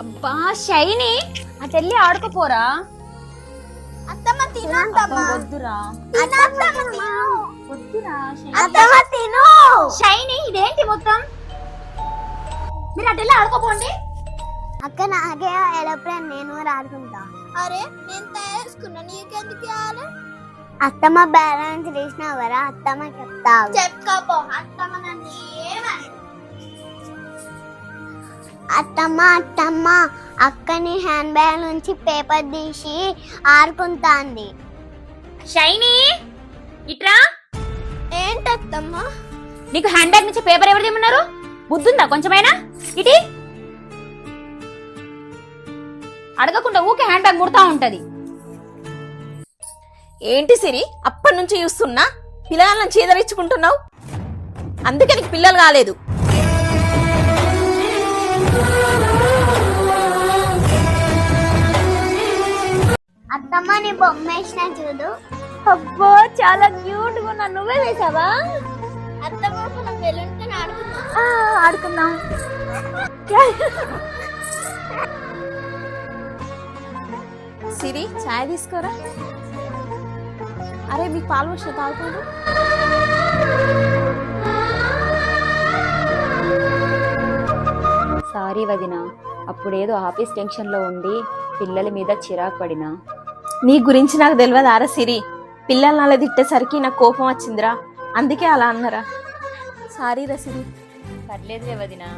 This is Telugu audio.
అబ్బా షైని అటెళ్ళి ఆడుకోపోరా? అత్తమ్మ తినంటమ్మా వద్దురా. అత్తమ్మ తిను. వద్దురా షైని. అత్తమ్మ తిను. షైని ఇదేంటి మొత్తం? మీరు అటెళ్ళి ఆడుకోపోండి. అక్క నాకే ఎలప్రేన్ నేను ఆడుకుంటా. అరే నేను తయారుకున్నా నీకెందుకు ఇవ్వాలి అత్తమ్మ బ్యాలెన్స్ అత్తమ్మ చెప్తా చెప్పుకోపో. అత్తమ్మ నన్ను అత్తమ్మ అత్తమ్మ అక్కని హ్యాండ్ బ్యాగ్ నుంచి పేపర్ తీసి ఆడుకుంటాంది షైని ఇట్రా? ఏంటత్తమ్మ? నీకు హ్యాండ్ బ్యాగ్ నుంచి పేపర్ ఎవరు తెమ్మన్నారు? బుద్ధుందా కొంచెమైనా? ఇటీ? అడగకుండా ఊకే హ్యాండ్ బ్యాగ్ ముడతా ఉంటది. ఏంటి సిరి అప్పటి నుంచి చూస్తున్నా? పిల్లలను చీదరించుకుంటున్నావు? అందుకే నీకు పిల్లలు కాలేదు. అత్తమ్మ నీ బొమ్మ వేసిన చూడు. అబ్బో చాలా క్యూట్గా ఉన్నా. నువ్వే వేసావా? అత్తమ్మ మనం వెళ్ళుంటే ఆడుకుందాం. ఆడుకుందాం. సిరి చాయ్ తీసుకోరా? అరే మీకు పాలు వచ్చిన తాగుతుంది సారీ వదిన అప్పుడేదో ఆఫీస్ టెన్షన్లో ఉండి పిల్లల మీద చిరాకు పడినా? నీ గురించి నాకు తెలియదు ఆరా సిరి? పిల్లల్ని అలా తిట్టేసరికి నాకు కోపం వచ్చిందిరా. అందుకే అలా అన్నరా? సారీ రా సిరి. పర్లేదులే వదినా.